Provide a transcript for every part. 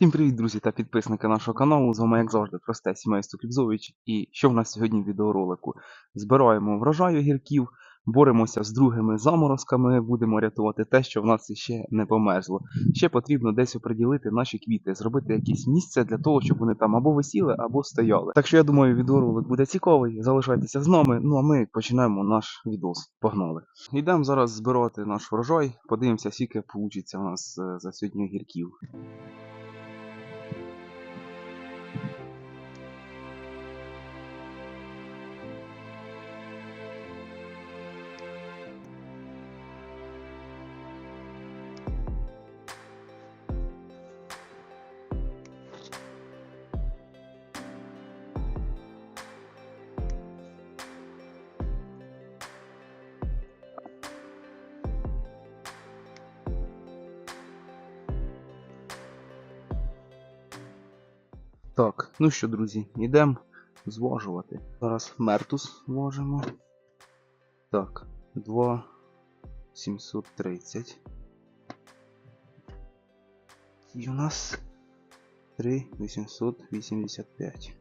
Всім привіт, друзі та підписники нашого каналу. З вами, як завжди, просте сімейство Кліпзович. І що в нас сьогодні в відеоролику? Збираємо врожай огірків, боремося з другими заморозками, будемо рятувати те, що в нас ще не померзло. Ще потрібно десь оприділити наші квіти, зробити якесь місце для того, щоб вони там або висіли, або стояли. Так що я думаю, відеоролик буде цікавий. Залишайтеся з нами. Ну а ми починаємо наш відос. Погнали! Йдемо зараз збирати наш врожай, подивимося, скільки вийде у нас е, за сьогодні огірків. Так, ну що, друзі, йдемо зважувати. Зараз мертус важимо. Так, 2 730. І у нас 3 885.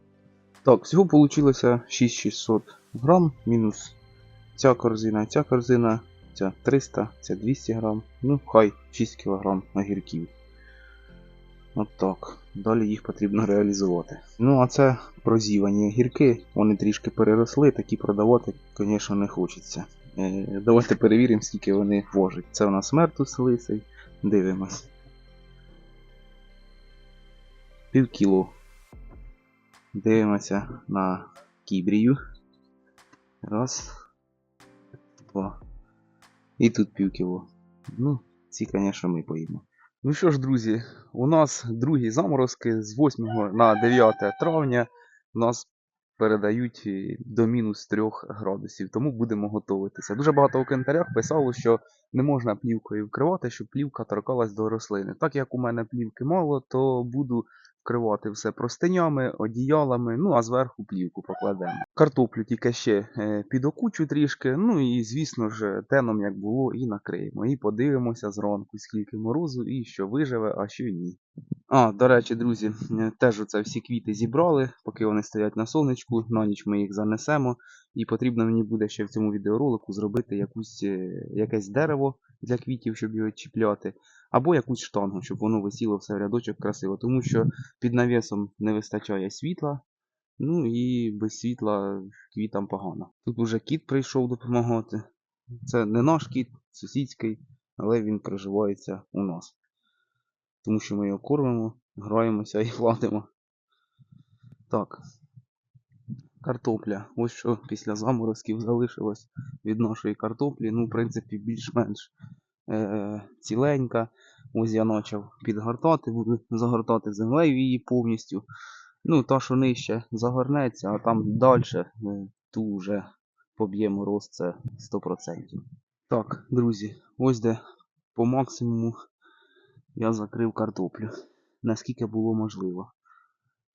Так, всього вийшло 6600 грам, мінус ця корзина, ця корзина, ця 300, ця 200 грам. Ну, хай 6 кг огірків. От так. Далі їх потрібно реалізувати. Ну, а це прозівані огірки, вони трішки переросли, такі продавати, звісно, не хочеться. Е, давайте перевіримо, скільки вони вожать. Це у нас мертус лисий. Дивимось. Пів кіло. Дивимося на кібрію. Раз. Два. І тут пів кіло. Ну, ці, звісно, ми поїмо. Ну що ж, друзі, у нас другі заморозки з 8 на 9 травня у нас передають е, до мінус 3 градусів, тому будемо готуватися. Дуже багато у коментарях писало, що не можна плівкою вкривати, щоб плівка торкалась до рослини. Так як у мене плівки мало, то буду вкривати все простинями, одіялами, ну а зверху плівку покладемо. Картоплю тільки ще е, підокучу трішки, ну і звісно ж теном як було, і накриємо. І подивимося зранку, скільки морозу, і що виживе, а що ні. А, до речі, друзі, е, теж оце всі квіти зібрали, поки вони стоять на сонечку, на ніч ми їх занесемо. І потрібно мені буде ще в цьому відеоролику зробити якусь, е, якесь дерево для квітів, щоб його чіпляти, або якусь штангу, щоб воно висіло все в рядочок красиво. Тому що під навісом не вистачає світла, ну і без світла квітам погано. Тут уже кіт прийшов допомагати. Це не наш кіт, сусідський, але він проживається у нас. Тому що ми його кормимо, граємося і платимо. Так. Картопля. Ось що після заморозків залишилось від нашої картоплі. Ну, в принципі, більш-менш е- ціленька. Ось я почав підгортати, буду загортати землею її повністю. Ну, та, що нижче загорнеться, а там далі е, ту вже поб'є мороз, це 100%. Так, друзі, ось де по максимуму я закрив картоплю, наскільки було можливо.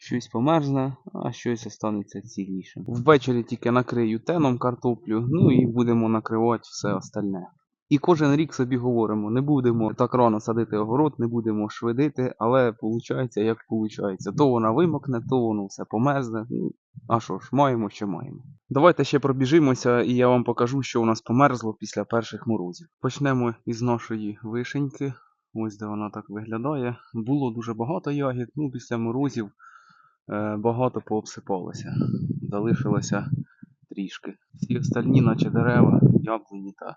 Щось померзне, а щось останеться цілішим. Ввечері тільки накрию теном картоплю, ну і будемо накривати все остальне. І кожен рік собі говоримо, не будемо так рано садити огород, не будемо швидити, але виходить, як виходить. То вона вимокне, то воно все померзне. Ну, а що ж, маємо, що маємо. Давайте ще пробіжимося, і я вам покажу, що у нас померзло після перших морозів. Почнемо із нашої вишеньки. Ось де вона так виглядає. Було дуже багато ягід, ну після морозів багато пообсипалося. Залишилося трішки. Всі остальні, наче дерева, яблуні та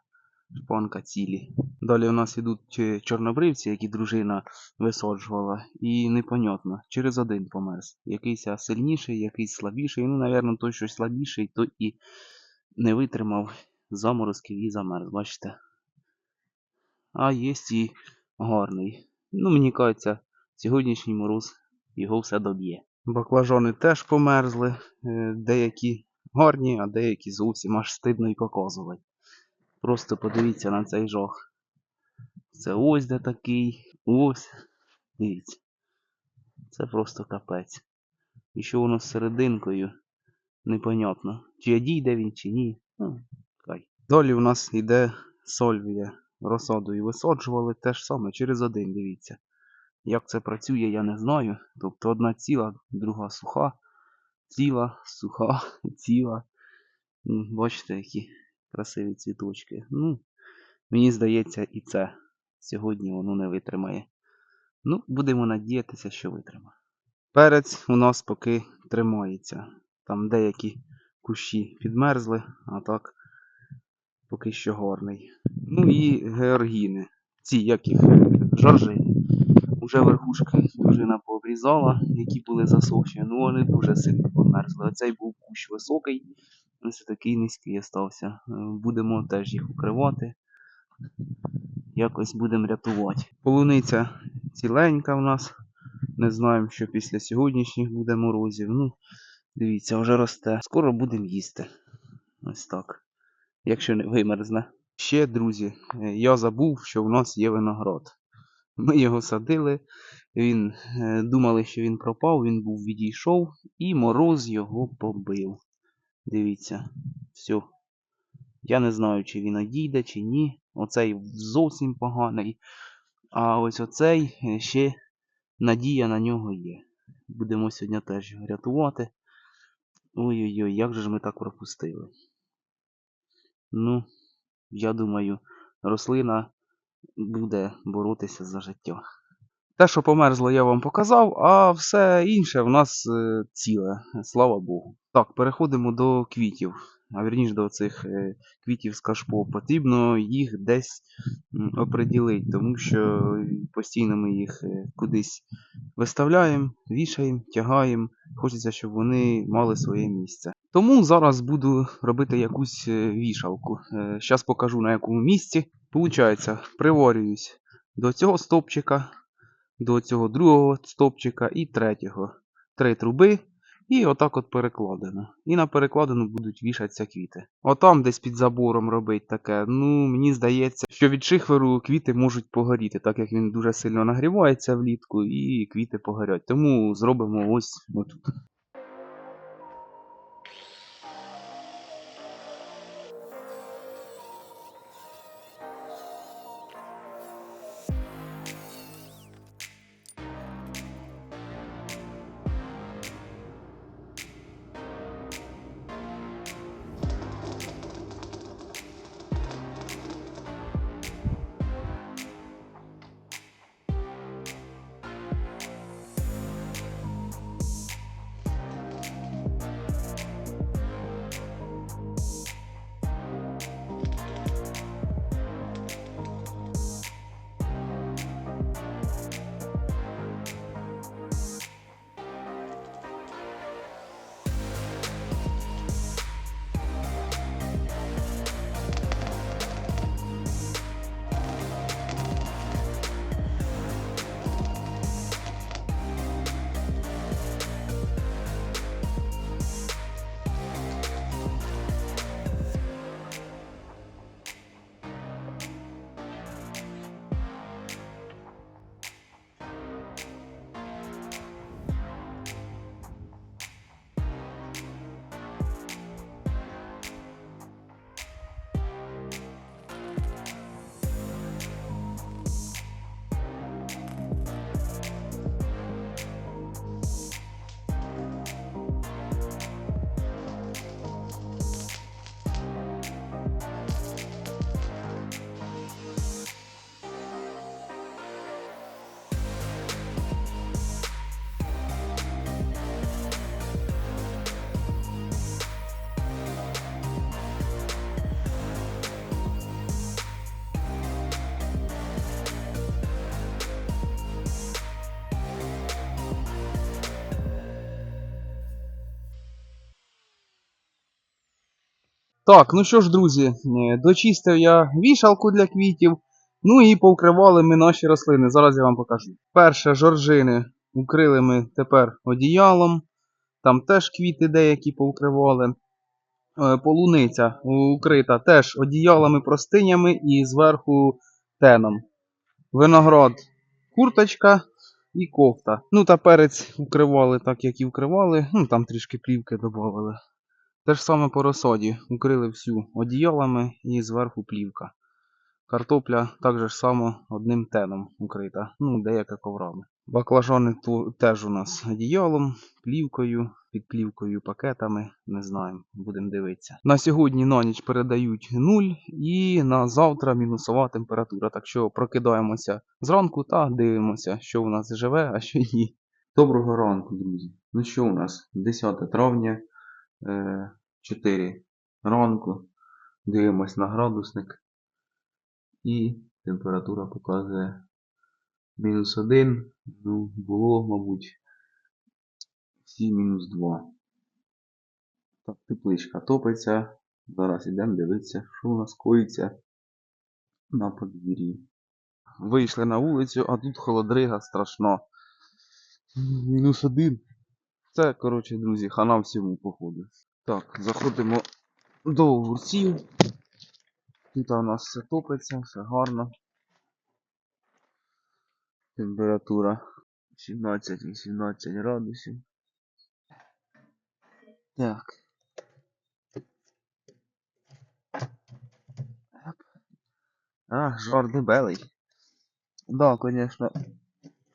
шпанка цілі. Далі у нас йдуть е, чорнобривці, які дружина висаджувала, і непонятно, через один померз. Якийсь сильніший, якийсь слабіший. Ну, напевно, той, що слабіший, то і не витримав заморозків і замерз, бачите. А є і гарний. Ну, мені кажеться, сьогоднішній мороз його все доб'є. Баклажани теж померзли, е, деякі гарні, а деякі зовсім аж стидно і показувати. Просто подивіться на цей жах. Це ось де такий, ось. Дивіться. Це просто капець. І що воно з серединкою, непонятно. Чи дійде він, чи ні. Ну, хай. Далі у нас йде сольвія розсадою висаджували те ж саме через один, дивіться. Як це працює, я не знаю. Тобто одна ціла, друга суха, ціла, суха, ціла. Бачите, які красиві цвіточки. Ну, мені здається, і це сьогодні воно не витримає. Ну, будемо надіятися, що витримає. Перець у нас поки тримається. Там деякі кущі підмерзли, а так поки що гарний. Ну і георгіни. Ці як їх жоржини. Уже верхушки дружина пообрізала, які були засохші, ну вони дуже сильно померзли. Оцей був кущ високий, ось такий низький остався. Е, Будемо теж їх укривати. Якось будемо рятувати. Полуниця ціленька в нас. Не знаємо, що після сьогоднішніх буде морозів. Ну, дивіться, вже росте. Скоро будемо їсти. Ось так. Якщо не вимерзне. Ще, друзі, е, я забув, що в нас є виноград. Ми його садили. Він е, думали, що він пропав, він був відійшов, і мороз його побив. Дивіться, все. Я не знаю, чи він одійде, чи ні. Оцей зовсім поганий. А ось оцей е, ще надія на нього є. Будемо сьогодні теж його рятувати. Ой-ой-ой, як же ж ми так пропустили. Ну, я думаю, рослина буде боротися за життя. Те, що померзло, я вам показав, а все інше в нас е, ціле, слава Богу. Так, переходимо до квітів. А вірніше до цих е, квітів з кашпо. Потрібно їх десь оприділити, тому що постійно ми їх е, кудись виставляємо, вішаємо, тягаємо. Хочеться, щоб вони мали своє місце. Тому зараз буду робити якусь вішалку. Зараз покажу на якому місці. Получається, приварююсь до цього стовпчика, до цього другого стовпчика і третього. Три труби. І отак от перекладено. І на перекладину будуть вішатися квіти. Отам десь під забором робить таке. Ну, мені здається, що від шихверу квіти можуть погоріти, так як він дуже сильно нагрівається влітку, і квіти погорять. Тому зробимо ось отут. Так, ну що ж, друзі, е, дочистив я вішалку для квітів. Ну і повкривали ми наші рослини. Зараз я вам покажу. Перше, жоржини укрили ми тепер одіялом. Там теж квіти деякі повкривали. Е, Полуниця укрита теж одіялами, простинями і зверху теном. Виноград, курточка і кофта. Ну та перець укривали так, як і укривали. Ну там трішки плівки додавали. Те ж саме по розсаді. Укрили всю одіялами і зверху плівка. Картопля так же ж само одним теном укрита. Ну, деяка коврами. Баклажани теж у нас одіялом, плівкою, під плівкою, пакетами, не знаємо, будемо дивитися. На сьогодні на ніч передають 0 і на завтра мінусова температура. Так що прокидаємося зранку та дивимося, що у нас живе, а що ні. Доброго ранку, друзі. Ну що у нас? 10 травня, е, 4 ранку. Дивимось на градусник. І температура показує мінус 1. Ну, було, мабуть, всі мінус 2. Так, тепличка топиться. Зараз йдемо дивитися, що у нас коїться на подвір'ї. Вийшли на вулицю, а тут холодрига страшна. Мінус 1. Це, коротше, друзі, хана всьому походу. Так, заходимо до огурців. Тут у нас все топиться, все гарно. Температура 17-18 градусів. Так. А, жар дебелий. Да, конечно.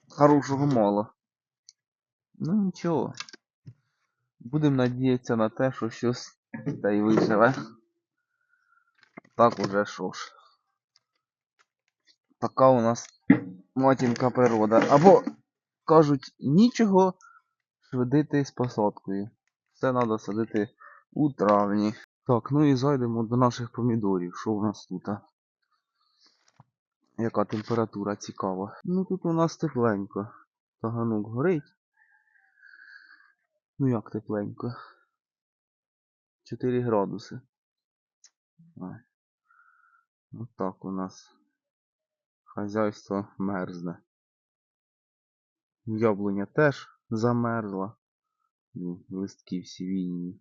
Хорошого мало. Ну нічого. Будемо надіятися на те, що щось та й виживе. Так уже що ж. Така у нас матінка природа. Або кажуть, нічого швидити з посадкою. Все треба садити у травні. Так, ну і зайдемо до наших помідорів. Що у нас тут? Яка температура цікава. Ну тут у нас тепленько. Таганок горить. Ну як тепленько? 4 градуси. Ай. Отак у нас хазяйство мерзне. Яблуня теж замерзла. Ну, листки всі війні.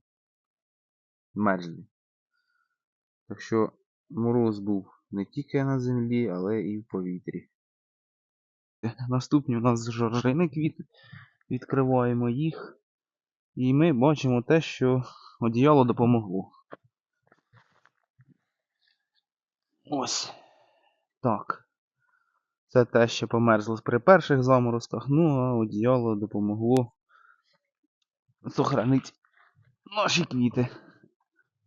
Мерзлі. Так що мороз був не тільки на землі, але і в повітрі. Наступні у нас жоржини квіти. Відкриваємо їх. І ми бачимо те, що одіяло допомогло. Ось. Так. Це те, що померзло при перших заморозках, ну а одіяло допомогло сохранити наші квіти.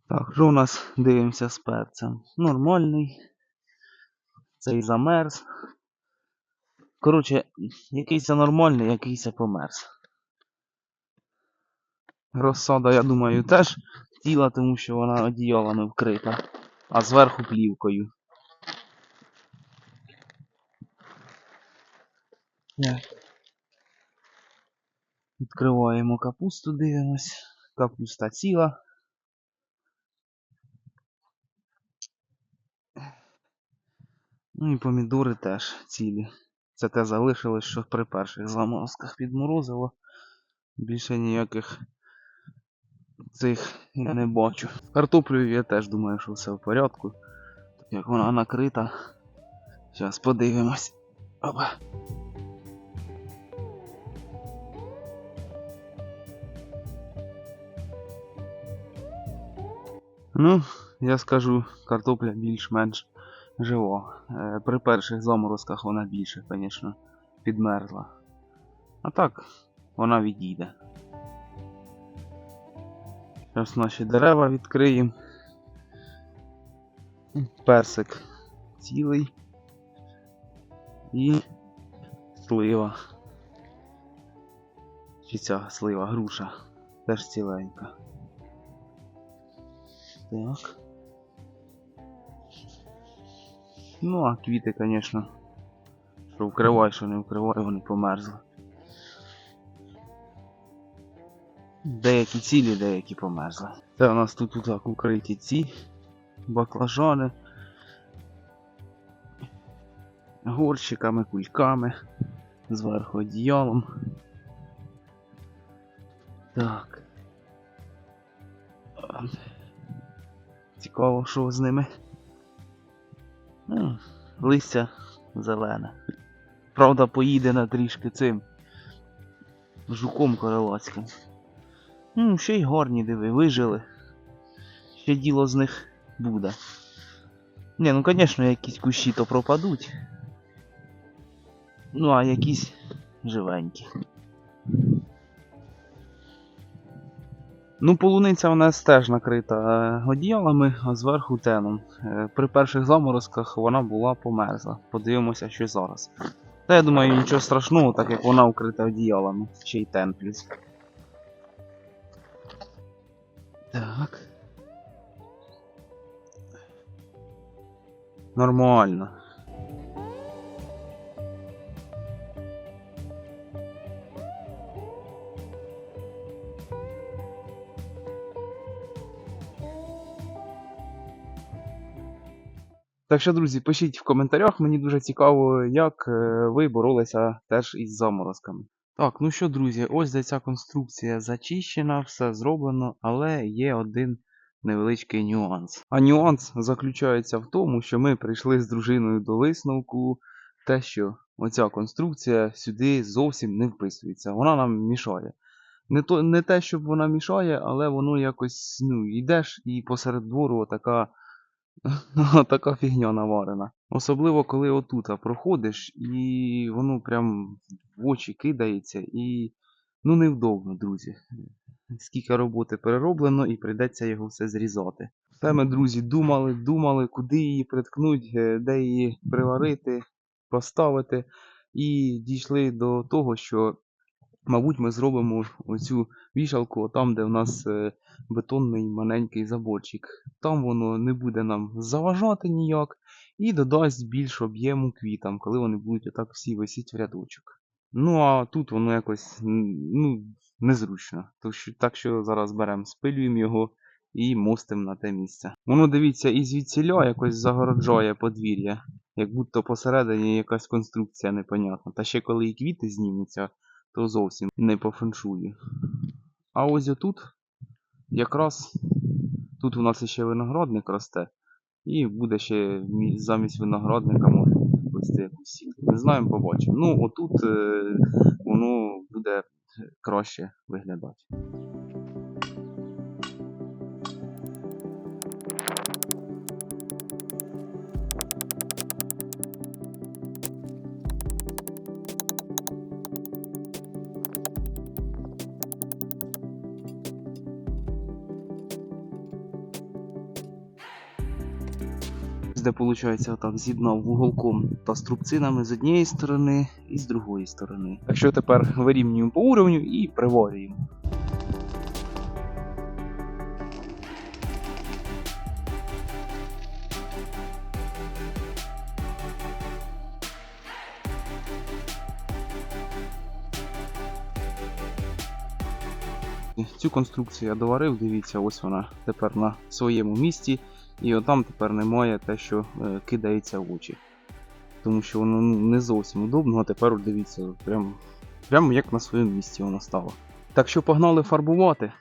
Так, що у нас дивимося з перцем? Нормальний. Цей замерз. Коротше, якийсь нормальний, якийсь померз. Розсада, я думаю, теж ціла, тому що вона одіялами вкрита, а зверху плівкою. Так. Відкриваємо капусту, дивимось. Капуста ціла. Ну і помідори теж цілі. Це те залишилось, що при перших заморозках підморозило. Більше ніяких цих я не бачу. З Картоплею я теж думаю, що все в порядку. Так як вона накрита. Зараз подивимось. Опа. Ну, я скажу, картопля більш-менш жива. Е, При перших заморозках вона більше, звісно, підмерзла. А так, вона відійде. Зараз наші дерева відкриємо. Персик цілий. І слива. Чи ця слива груша теж ціленька. Так. Ну, а квіти, звісно. Що вкривай, що не вкривай, вони померзли. Деякі цілі, деякі померзли. Це у нас тут так укриті ці баклажани. Горщиками, кульками, зверху одіялом. Так. Цікаво, що з ними. Ну, листя зелене. Правда, поїде на трішки цим жуком королацьким. Ну, ще й гарні диви, вижили. Ще діло з них буде. Ні, ну звісно, якісь кущі то пропадуть. Ну, а якісь живенькі. Ну, полуниця у нас теж накрита е, одіялами, а зверху теном. Е, При перших заморозках вона була померзла. Подивимося, що зараз. Та я думаю, нічого страшного, так як вона укрита одіялами. Ще й тен плюс. Так. Нормально. Так що, друзі, пишіть в коментарях, мені дуже цікаво, як е, ви боролися теж із заморозками. Так, ну що, друзі, ось де ця конструкція зачищена, все зроблено, але є один невеличкий нюанс. А нюанс заключається в тому, що ми прийшли з дружиною до висновку, те, що оця конструкція сюди зовсім не вписується. Вона нам мішає. Не, то, не те, щоб вона мішає, але воно якось, ну, йдеш і посеред двору така фігня наварена. Особливо, коли отут проходиш, і воно прям в очі кидається, і ну невдобно, друзі. Скільки роботи перероблено, і прийдеться його все зрізати. Все ми, друзі, думали, думали, куди її приткнуть, е, де її приварити, поставити. І дійшли до того, що, мабуть, ми зробимо оцю вішалку там, де в нас е, бетонний маленький заборчик. Там воно не буде нам заважати ніяк і додасть більш об'єму квітам, коли вони будуть отак всі висіти в рядочок. Ну а тут воно якось ну, незручно. Що, так що зараз беремо, спилюємо його і мостимо на те місце. Воно дивіться, і звідсіля якось загороджує подвір'я, як будто посередині якась конструкція непонятна. Та ще коли і квіти знімуться, то зовсім не по феншую. А ось отут якраз тут у нас ще виноградник росте, і буде ще замість виноградника може плести якусь сітку. Не знаємо, побачимо. Ну, отут е, воно буде краще виглядати. Де виходить отак з'єднав вуголком та струбцинами з однієї сторони і з другої сторони. Так що тепер вирівнюємо по уровню і приварюємо. Цю конструкцію я доварив, дивіться, ось вона тепер на своєму місці. І отам тепер немає те, що е, кидається в очі. Тому що воно ну, не зовсім удобно, а тепер дивіться, прямо прям як на своєму місці воно стало. Так що погнали фарбувати.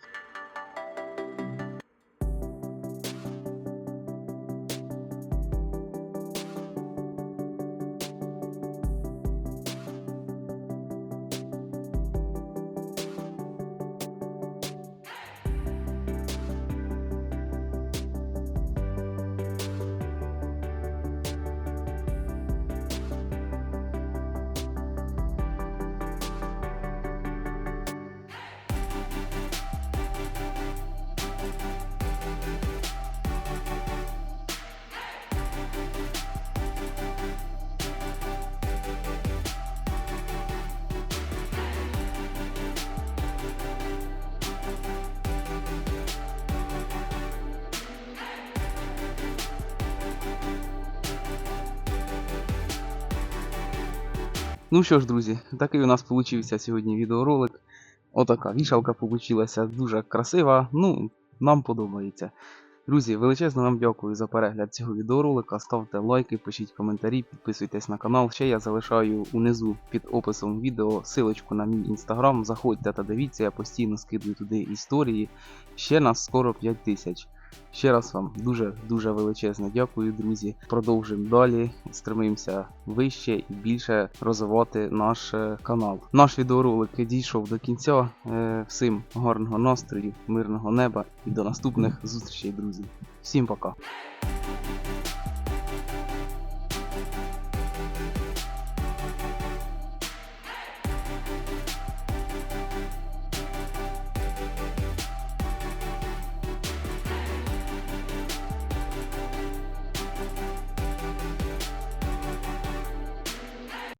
Ну що ж, друзі, такий у нас получився сьогодні відеоролик. Отака вішалка получилася дуже красива. Ну, нам подобається. Друзі, величезно вам дякую за перегляд цього відеоролика. Ставте лайки, пишіть коментарі, підписуйтесь на канал. Ще я залишаю унизу під описом відео силочку на мій інстаграм. Заходьте та дивіться, я постійно скидую туди історії. Ще нас скоро 5 тисяч. Ще раз вам дуже-дуже величезне дякую, друзі. Продовжуємо далі, стремимося вище і більше розвивати наш е, канал. Наш відеоролик дійшов до кінця. Е, Всім гарного настрою, мирного неба і до наступних зустрічей, друзі. Всім пока!